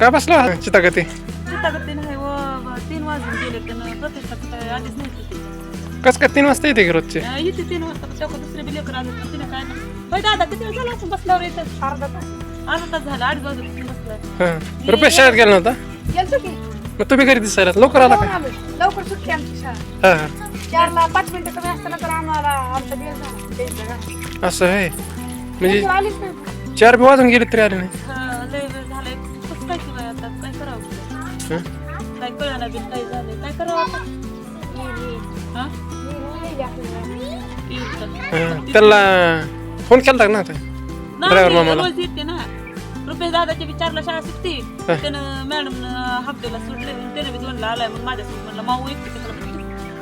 काय बसला? चितागती. तीन वाजून गेले त्यानं. प्रतिष्ठा काय आधीच नाही कस काय तीन वाजता येते की रोजचे? इथे तीन वाजता. तेव्हा दुसरे बी लेकर आले पण तिने काय नाही. दादा किती वेळ झाला असं बसल्यावर येतं अर्धा तास. अर्धा तास झाला वाजून बसलाय. हा. रुपेश शाळेत गेला नव्हता? गेलतो की. मग तुम्ही घरी दिसायला? लवकर आला का? आलो. लवकर सुट्टी आमची शाळा. चारला पाच मिनिटं कमी असताना तर आम्हाला आमचा का. असं आहे म्हणजे चार बी वाजून गेले तरी आले नाही. काय कळलं नाही काय झालं काय करावं आता? हा? नेली आपल्याला. येईल तर. त्याला फोन केला ना आता? Driver नाही मामाला. रोज येते ना. रुपेश दादाच्या विचारला शाळा सुटती. हा. त्यानं मॅडम डेला सुटले त्याने बी दोनला आलाय मग माझ्यासोबत म्हणलं माऊ एक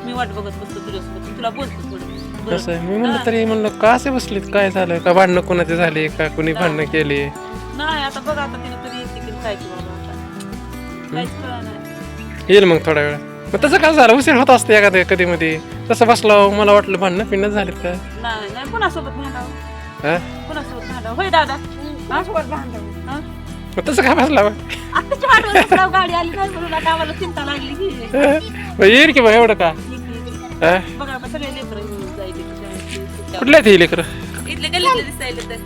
मी वाट बघत बसतो तुझ्यासोबत. तुला बोलतो थोडं. बरं. असं आहे? मी म्हणलं तरी म्हणलं का असे बसलेत? काय झालं? का भांडणं कोणाचे झाले? का कोणी भांडणं केली? नाही आता बघा आता तिने तरी येते की काय की बाबा आता काहीच कळलं नाही येईल मग थोड्या वेळ. मग तसं काय झालं? उशीर होत असते एखाद्या कधी मध्ये तसं बसलं मला वाटलं भांडणं पिणं झालेत का? नाही नाही कोणासोबत भांडावं? हा? कोणासोबत भांडावं? होय दादा. हा? मग तसं काय बसला मग? आत्ताच्या वाटवर बसल्यावर गाडी आली नाही म्हणून आता आम्हाला चिंता लागली. की हा? मग येईल की मग एवढं का? हा? बघा सगळे लेकर घेऊन जायचे तिच्या- कुठले आहेत लेकरं? इथले गल्लीतले दिसायले तर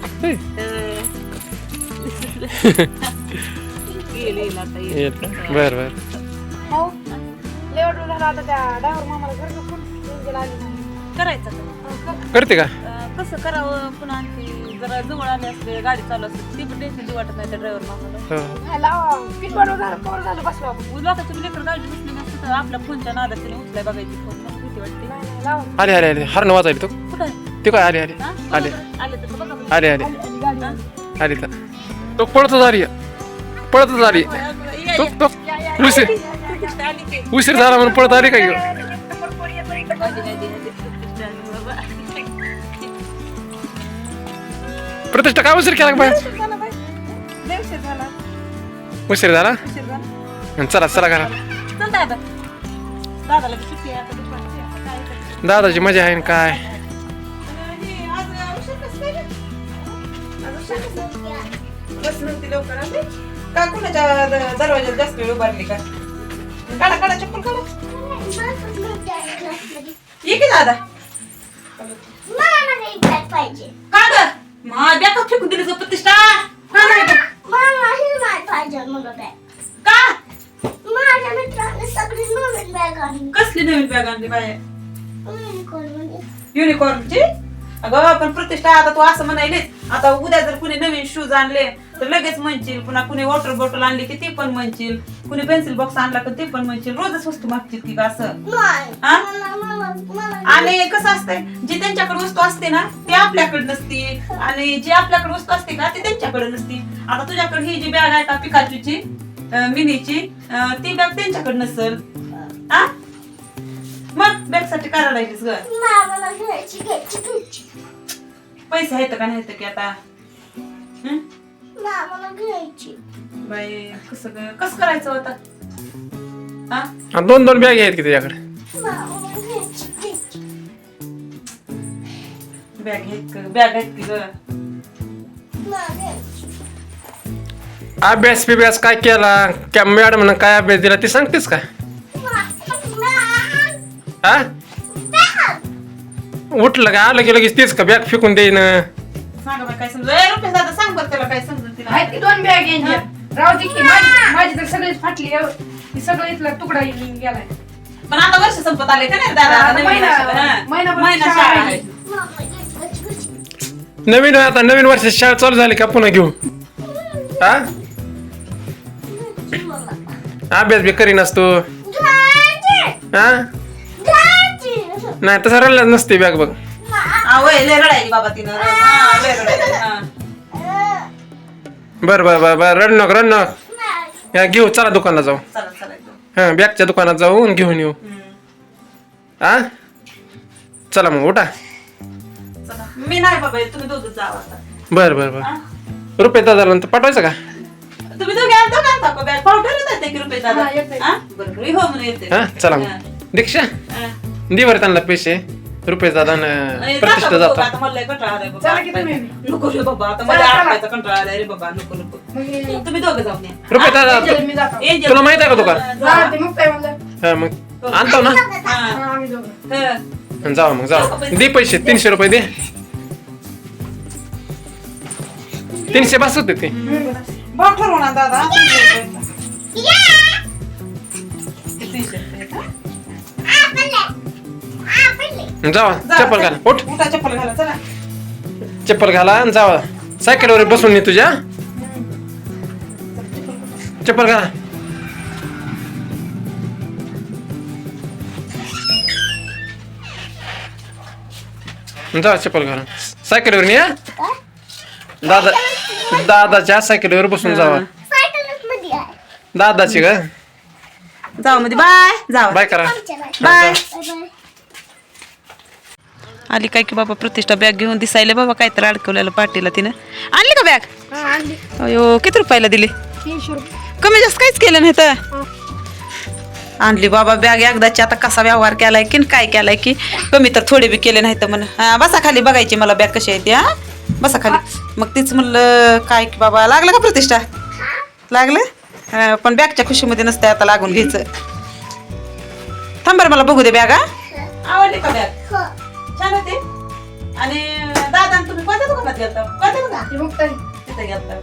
येईल येईल आता येईल. येईल का बर बर. हो. झाला आता त्या मामाला घर आली करायचं का? करते का? अं, कसं करावं? पुन्हा आणखी जरा जवळ आले असले गाडी चालू असते ती पण टेन्शन वाटत नाही त्या ड्रायव्हर मामाला. हो. झालं? कवर झालं बसलो आपण? लोकांची लेकर गाडी बसली नसतं तर आपल्या फोनच्या नादात तिने उचलाय बघायची फोन. मला भीती वाटते. नाही नाही लावा. आले आले आले. हरण वाजायला तो. कुठं? आहे? ते काय आले आले. हा? आले. आले तर बघा बरं. आले आले. आली आली गाडी आली. आले तर. तो पळतच आली पळतच आली. उशीर? उशीर झाला म्हणून पळत आली का घेऊन आली, आली, आली. प्रतिष्ठा काय उशीर केला बाहेर? उशीर झाला? चला चला घरा काय? दादाची मजा आहे काय? आज का कुणाच्या द- जास्त वेळ उभारली का? काढा काढा चप्पल काढा. ये की दादा? पाहिजे ग मा बॅग फेकून दिली प्रतिष्ठा का नाही बघ? का? कसली नवीन बॅग आणली बाहेर युनिकॉर्नची अगं पण प्रतिष्ठा आता तू असं म्हणायलीस. आता उद्या जर कुणी नवीन शूज आणले तर लगेच म्हणशील पुन्हा कुणी वॉटर बॉटल आणली की ती पण म्हणशील कुणी पेन्सिल बॉक्स आणला की ती पण म्हणशील रोजच वस्तू मागतील की का असं? आणि कसं असतंय जी त्यांच्याकडे वस्तू असते ना ती आपल्याकडे नसती. आणि जी आपल्याकडे वस्तू असते का ती त्यांच्याकडे नसती. आता तुझ्याकडे ही जी बॅग आहे का पिकाचूची मिनीची अं, ती बॅग त्यांच्याकडे नसल. आ मग बॅगसाठी करायला लागलीस ग? पैसे आहेत का नाही की आता? हं? बाई कसं ग- कसं करायचं होतं हा हा, दोन दोन बॅग आहेत की त्याच्याकडे बॅग आहेत का बॅग आहेत की ग? अभ्यास बिभ्यास काय केला? क्या मॅडम काय अभ्यास दिला? ते सांगतेस का? हा उठलं का? आलं की लगेच तेच का बॅग फेकून देईन? सांगा बाई काय समजा ए रुपेश दादा सांग बरं त्याला काय समजून तिला आहेत की दोन बॅग यांच्या राहू दे की माझी माझी तर सगळीच फाटली आहे. सगळं इथला तुकडा येऊन गेलाय. पण आता वर्ष संपत आले का नाही दादा? आता आता नवीन महिना- वर्ष, हा. महिनाभर महिना शाळा शाळा आहे. आहे. नवीन आता नवीन वर्षाची शाळा चालू झाली का पुन्हा घेऊ? हा? अभ्यास बी करीन असतो हा? नाही तसं रडला नसते बॅग बघ. हा, वय, लय रडायली बाबा तिनं. हा, लय हा. बर बर बर बर. रड नको रड नको. या घेऊ चला दुकानात जाऊ. चला चला एकदम. हा बॅगच्या दुकानात जाऊ आणि घेऊन येऊ. हम्म. हा चला मग उठा. चला. मी नाही बाबा तुम्ही दोघं जावा आता. बर बर बर. हा? रुपये दादा पाठवायचं का? तुम्ही दोघे आणता का आणता का बॅग पावडर येतात की रुपये दादा? हा, येतंय. हा? बरं बरं हो म्हणून येते हा चला मग. दीक्षा? हा. दे बरं त्यांना पैसे. रुपेश दादा नाही, प्रतिष्ठा जाता बघ, जाता. आता मला लय कंटाळा आलाय बाबा. चला की तुम्ही. नको रे बाबा आता चला, मला चला. आठवायचा कंटाळा आलाय रे बाबा नको नको. मग तुम्ही दोघं जाऊन या. रुपेश दादा एंजल, मी जातो. एंजल. तुला माहीत आहे का दुकान? जा, ते मुक्ताई म्हणलं? हा, मग आणतो ना. हा, हा, आम्ही दोघं. हा. जावा मग जावा. दे पैसे तीनशे रुपये दे. तीनशे बस होते ते. बघ ठरवू ना दादा. जावा जा, चप्पल घाला उठ. उठा चप्पल घाला चला. चप्पल घाला आणि जावा. सायकलवर बसून ये तुझ्या. चप्पल घाला. जा चप्पल घाला सायकलवर नाही हा? दादा दादाच्या सायकलवर बसून जावा. दादाची का जाऊ मध्ये. बाय. जाऊ बाय करा. बाय. आली काय की बाबा प्रतिष्ठा बॅग घेऊन दिसायला बाबा काय तर अडकवलेलं पाटीला तिनं. आणली का बॅग हा, आणली. अयो किती रुपयाला दिली? तीनशे रुपये. कमी जास्त काहीच केलं नाही तर. आणली बाबा बॅग एकदाची आता कसा व्यवहार केलाय की न काय केलाय की कमी तर थोडे बी केले नाही तर म्हण हा बसा खाली बघायची मला बॅग कशी आहे ती हा? बसा खाली. मग तीच म्हणलं काय की बाबा लागलं का प्रतिष्ठा? लागलं? हा, पण बॅगच्या खुशीमध्ये नसते आता लागून घ्यायचं. थांब बरं मला बघू दे बॅग हा. आवडली का बॅग गेलता कोणत्या दुकानात ती मुक्ताई तिथे गेलता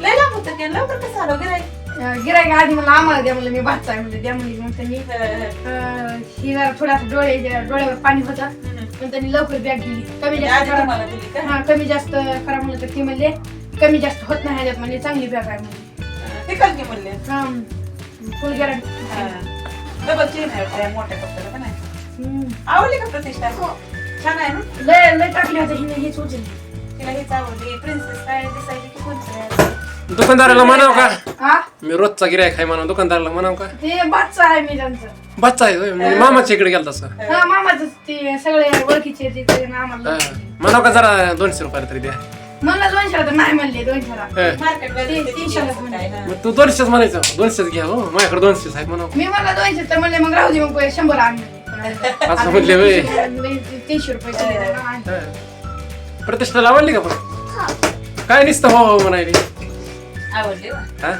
लय लांब होतं की लवकर कसं आलो गिराईक गिरायक आधी मला आम्हाला द्या म्हणलं मी भात आहे म्हणलं द्या म्हणली. मग त्यांनी अं, ही जरा थोडा डोळे डोळ्यावर पाणी होतं. पण त्यांनी लवकर बॅग दिली. कमी जास्त आधी करा. तुम्हाला दिली का? हा कमी जास्त करा म्हणलं तर ती म्हणले कमी जास्त होत नाही ह्याच्यात म्हणजे चांगली बॅग आहे म्हणजे ते कलकी म्हणले. हा फुल गॅरंटी डबल चेन आहे मोठ्या कपड्याला का नाही? आवडली का प्रतिष्ठा? छान आहे ना? लय लय टाकली होते हिने हेच उचलली तिला हेच आवडली. प्रिन्सेस काय दिसायची की कोणती दुकानदाराला म्हणाव का? हा? मी रोजचा गिरायक आहे म्हणा दुकानदाराला म्हणाव का? ते बादचा आहे मी त्यांचं. बच्चा आहे होय. म्हणजे मामाच्या इकडे गेला तसं हा मामाच ते सगळे ओळखीचे ते ते आम्हाला. म्हणाव का जरा दोनशे रुपयाला तरी द्या. म्हणलं दोनशे तर नाही म्हणले हा. मार्केट तीनशेला. मग तू दोनशेच म्हणायचं. दोनशेच घ्या हो. माझ्याकडे दोनशेच आहेत म्हणाव मी म्हणलं दोनशे तर म्हणले मग राहू दे मग शंभर आणले. असं म्हणले होय. तीनशे रुपये. प्रतिष्ठाला आवडली का पण काय नुसतं हो हो म्हणायली. आवडली हा?